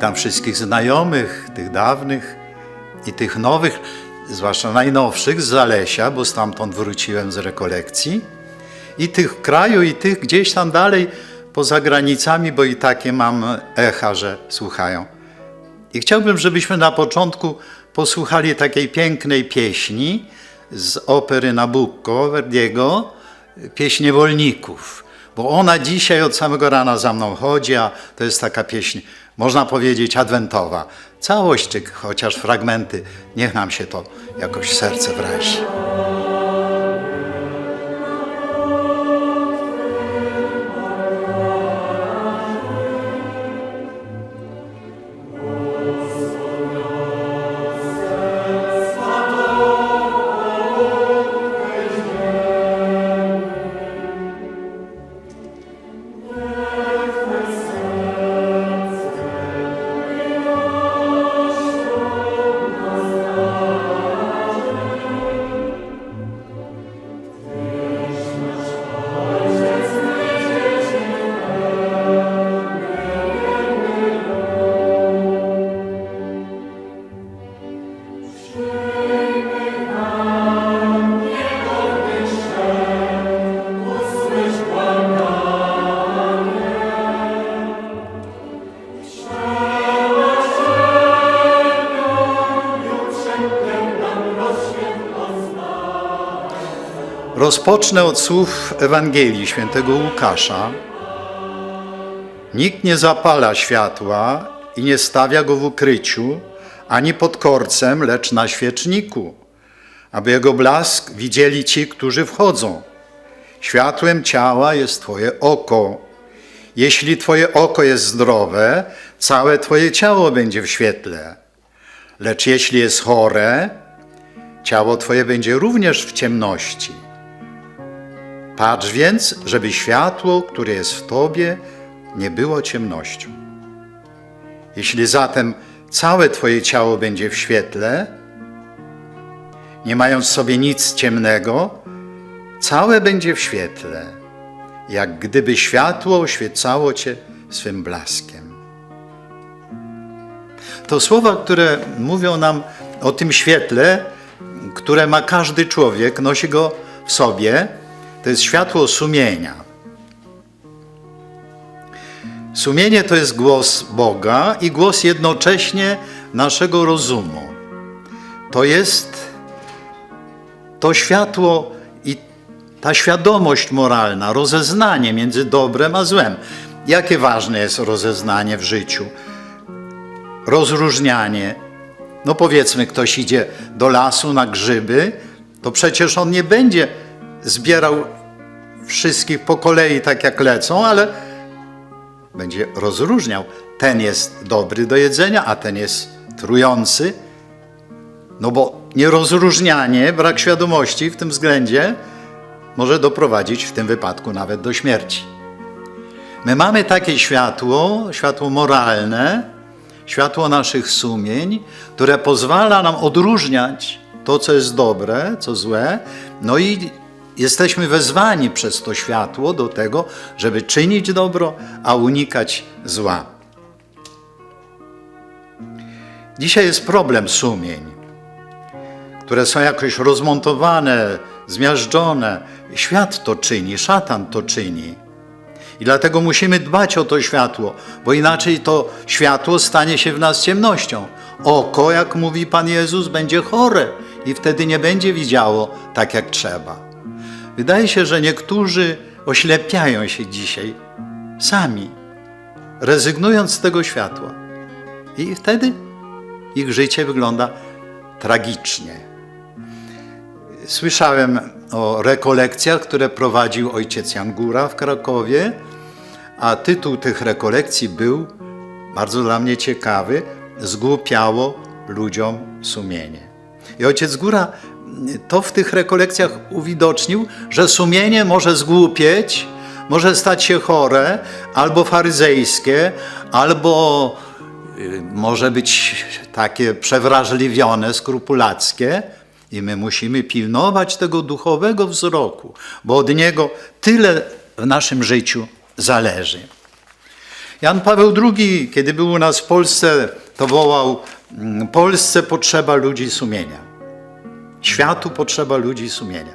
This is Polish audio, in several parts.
Witam wszystkich znajomych, tych dawnych i tych nowych, zwłaszcza najnowszych z Zalesia, bo stamtąd wróciłem z rekolekcji. I tych w kraju, i tych gdzieś tam dalej poza granicami, bo i takie mam echa, że słuchają. I chciałbym, żebyśmy na początku posłuchali takiej pięknej pieśni z opery Nabucco Verdiego, pieśń niewolników. Bo ona dzisiaj od samego rana za mną chodzi, a to jest taka pieśń, można powiedzieć, adwentowa. Całość, czy chociaż fragmenty, niech nam się to jakoś serce wrazi. Rozpocznę od słów Ewangelii świętego Łukasza. Nikt nie zapala światła i nie stawia go w ukryciu, ani pod korcem, lecz na świeczniku, aby jego blask widzieli ci, którzy wchodzą. Światłem ciała jest Twoje oko. Jeśli Twoje oko jest zdrowe, całe Twoje ciało będzie w świetle. Lecz jeśli jest chore, ciało Twoje będzie również w ciemności. Patrz więc, żeby światło, które jest w Tobie, nie było ciemnością. Jeśli zatem całe Twoje ciało będzie w świetle, nie mając w sobie nic ciemnego, całe będzie w świetle, jak gdyby światło oświecało Cię swym blaskiem. To słowa, które mówią nam o tym świetle, które ma każdy człowiek, nosi go w sobie, to jest światło sumienia. Sumienie to jest głos Boga i głos jednocześnie naszego rozumu. To jest to światło i ta świadomość moralna, rozeznanie między dobrem a złem. Jakie ważne jest rozeznanie w życiu? Rozróżnianie. No powiedzmy, ktoś idzie do lasu na grzyby, to przecież on nie będzie zbierał wszystkich po kolei tak jak lecą, ale będzie rozróżniał. Ten jest dobry do jedzenia, a ten jest trujący. No bo nierozróżnianie, brak świadomości w tym względzie może doprowadzić w tym wypadku nawet do śmierci. My mamy takie światło, światło moralne, światło naszych sumień, które pozwala nam odróżniać to, co jest dobre, co złe, no i jesteśmy wezwani przez to światło do tego, żeby czynić dobro, a unikać zła. Dzisiaj jest problem sumień, które są jakoś rozmontowane, zmiażdżone. Świat to czyni, szatan to czyni. I dlatego musimy dbać o to światło, bo inaczej to światło stanie się w nas ciemnością. Oko, jak mówi Pan Jezus, będzie chore i wtedy nie będzie widziało tak, jak trzeba. Wydaje się, że niektórzy oślepiają się dzisiaj sami, rezygnując z tego światła. I wtedy ich życie wygląda tragicznie. Słyszałem o rekolekcjach, które prowadził ojciec Jan Góra w Krakowie, a tytuł tych rekolekcji był bardzo dla mnie ciekawy: Zgłupiało ludziom sumienie. I ojciec Góra to w tych rekolekcjach uwidocznił, że sumienie może zgłupieć, może stać się chore, albo faryzejskie, albo y, może być takie przewrażliwione, skrupulackie. I my musimy pilnować tego duchowego wzroku, bo od niego tyle w naszym życiu zależy. Jan Paweł II, kiedy był u nas w Polsce, to wołał: mm, Polsce potrzeba ludzi sumienia. Światu potrzeba ludzi sumienia.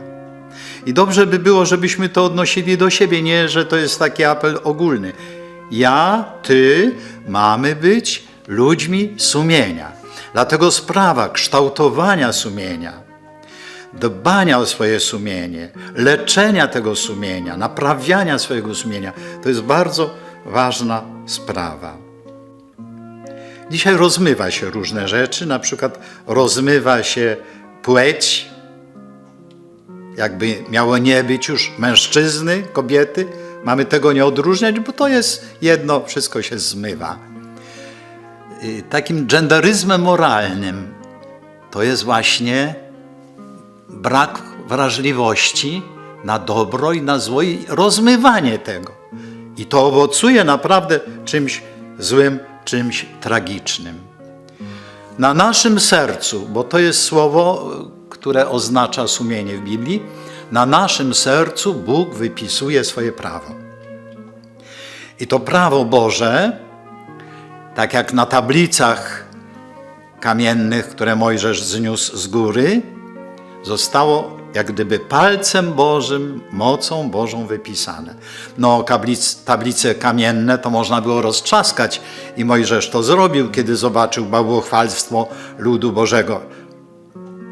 I dobrze by było, żebyśmy to odnosili do siebie, nie, że to jest taki apel ogólny. Ja, ty mamy być ludźmi sumienia. Dlatego sprawa kształtowania sumienia, dbania o swoje sumienie, leczenia tego sumienia, naprawiania swojego sumienia, to jest bardzo ważna sprawa. Dzisiaj rozmywa się różne rzeczy, na przykład rozmywa się płeć, jakby miało nie być już mężczyzny, kobiety. Mamy tego nie odróżniać, bo to jest jedno, wszystko się zmywa. Y, Takim genderyzmem moralnym to jest właśnie brak wrażliwości na dobro i na zło i rozmywanie tego. I to owocuje naprawdę czymś złym, czymś tragicznym. Na naszym sercu, bo to jest słowo, które oznacza sumienie w Biblii, na naszym sercu Bóg wypisuje swoje prawo. I to prawo Boże, tak jak na tablicach kamiennych, które Mojżesz zniósł z góry, zostało jak gdyby palcem Bożym, mocą Bożą wypisane. No, kablic, tablice kamienne to można było roztrzaskać i Mojżesz to zrobił, kiedy zobaczył bałwochwalstwo ludu Bożego.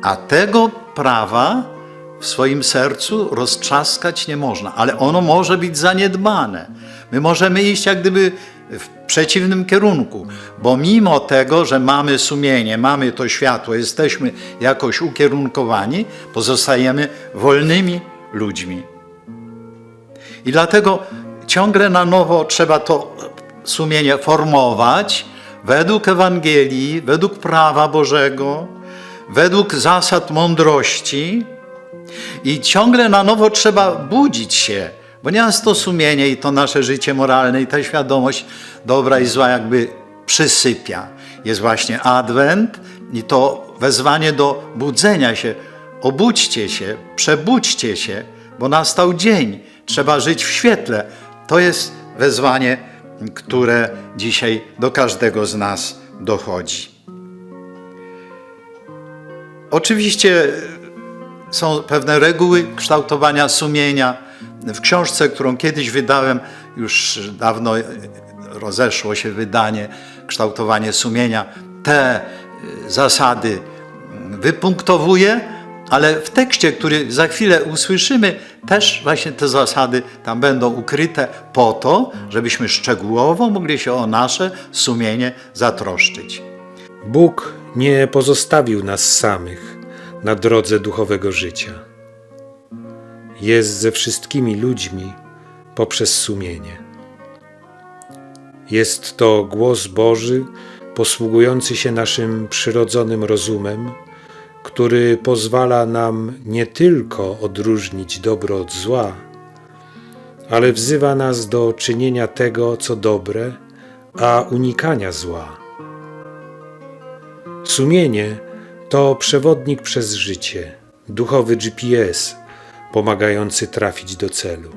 A tego prawa w swoim sercu roztrzaskać nie można, ale ono może być zaniedbane. My możemy iść jak gdyby w przeciwnym kierunku, bo mimo tego, że mamy sumienie, mamy to światło, jesteśmy jakoś ukierunkowani, pozostajemy wolnymi ludźmi. I dlatego ciągle na nowo trzeba to sumienie formować według Ewangelii, według prawa Bożego, według zasad mądrości i ciągle na nowo trzeba budzić się, ponieważ to sumienie i to nasze życie moralne i ta świadomość dobra i zła jakby przysypia. Jest właśnie Adwent i to wezwanie do budzenia się. Obudźcie się, przebudźcie się, bo nastał dzień. Trzeba żyć w świetle. To jest wezwanie, które dzisiaj do każdego z nas dochodzi. Oczywiście są pewne reguły kształtowania sumienia. W książce, którą kiedyś wydałem, już dawno rozeszło się wydanie, kształtowanie sumienia, te zasady wypunktowuję, ale w tekście, który za chwilę usłyszymy, też właśnie te zasady tam będą ukryte po to, żebyśmy szczegółowo mogli się o nasze sumienie zatroszczyć. Bóg nie pozostawił nas samych na drodze duchowego życia. Jest ze wszystkimi ludźmi poprzez sumienie. Jest to głos Boży posługujący się naszym przyrodzonym rozumem, który pozwala nam nie tylko odróżnić dobro od zła, ale wzywa nas do czynienia tego, co dobre, a unikania zła. Sumienie to przewodnik przez życie, duchowy GPS pomagający trafić do celu.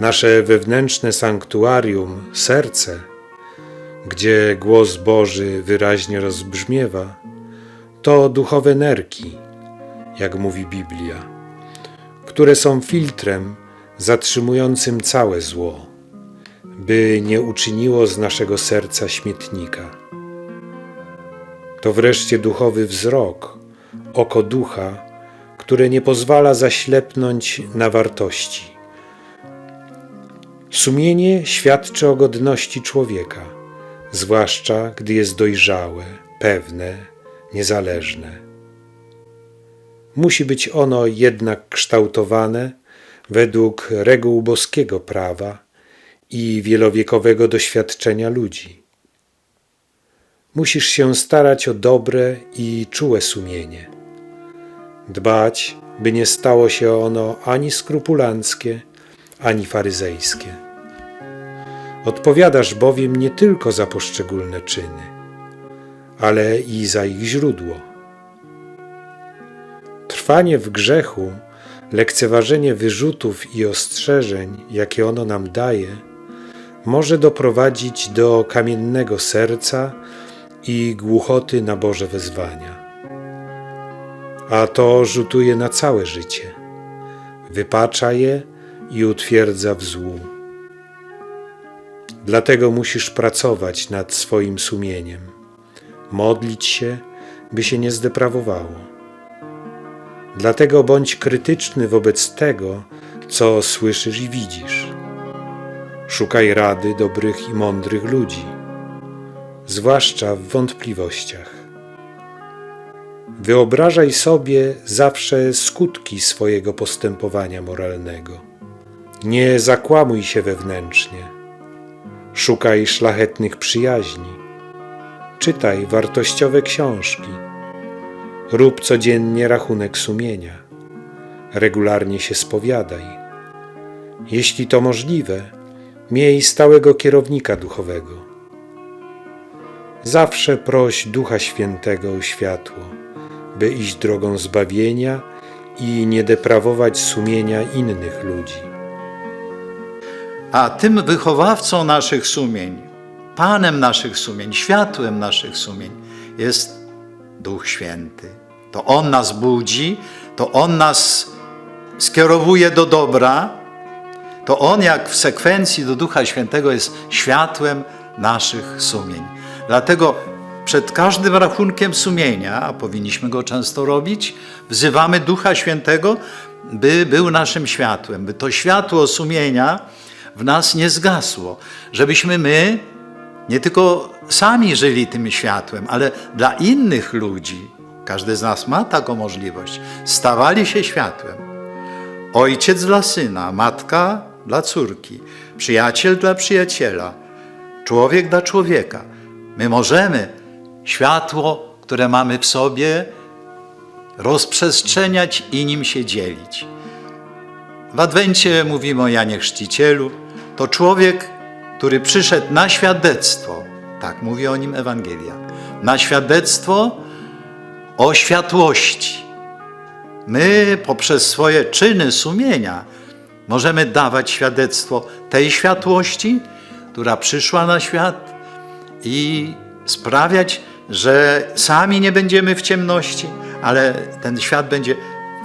Nasze wewnętrzne sanktuarium, serce, gdzie głos Boży wyraźnie rozbrzmiewa, to duchowe nerki, jak mówi Biblia, które są filtrem zatrzymującym całe zło, by nie uczyniło z naszego serca śmietnika. To wreszcie duchowy wzrok, oko ducha, które nie pozwala zaślepnąć na wartości. Sumienie świadczy o godności człowieka, zwłaszcza gdy jest dojrzałe, pewne, niezależne. Musi być ono jednak kształtowane według reguł boskiego prawa i wielowiekowego doświadczenia ludzi. Musisz się starać o dobre i czułe sumienie. Dbać, by nie stało się ono ani skrupulanckie, ani faryzejskie. Odpowiadasz bowiem nie tylko za poszczególne czyny, ale i za ich źródło. Trwanie w grzechu, lekceważenie wyrzutów i ostrzeżeń, jakie ono nam daje, może doprowadzić do kamiennego serca i głuchoty na Boże wezwania. A to rzutuje na całe życie, wypacza je i utwierdza w złu. Dlatego musisz pracować nad swoim sumieniem, modlić się, by się nie zdeprawowało. Dlatego bądź krytyczny wobec tego, co słyszysz i widzisz. Szukaj rady dobrych i mądrych ludzi, zwłaszcza w wątpliwościach. Wyobrażaj sobie zawsze skutki swojego postępowania moralnego. Nie zakłamuj się wewnętrznie. Szukaj szlachetnych przyjaźni. Czytaj wartościowe książki. Rób codziennie rachunek sumienia. Regularnie się spowiadaj. Jeśli to możliwe, miej stałego kierownika duchowego. Zawsze proś Ducha Świętego o światło, by iść drogą zbawienia i nie deprawować sumienia innych ludzi. A tym wychowawcą naszych sumień, Panem naszych sumień, światłem naszych sumień jest Duch Święty. To On nas budzi, to On nas skierowuje do dobra, to On jak w sekwencji do Ducha Świętego jest światłem naszych sumień. Dlatego przed każdym rachunkiem sumienia, a powinniśmy go często robić, wzywamy Ducha Świętego, by był naszym światłem, by to światło sumienia w nas nie zgasło, żebyśmy my nie tylko sami żyli tym światłem, ale dla innych ludzi, każdy z nas ma taką możliwość, stawali się światłem. Ojciec dla syna, matka dla córki, przyjaciel dla przyjaciela, człowiek dla człowieka. My możemy światło, które mamy w sobie, rozprzestrzeniać i nim się dzielić. W Adwencie mówimy o Janie Chrzcicielu. To człowiek, który przyszedł na świadectwo, tak mówi o nim Ewangelia, na świadectwo o światłości. My poprzez swoje czyny sumienia możemy dawać świadectwo tej światłości, która przyszła na świat i sprawiać, że sami nie będziemy w ciemności, ale ten świat będzie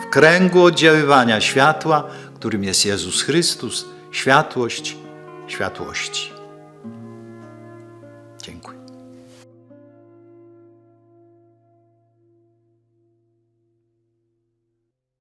w kręgu oddziaływania światła, którym jest Jezus Chrystus, światłość światłości.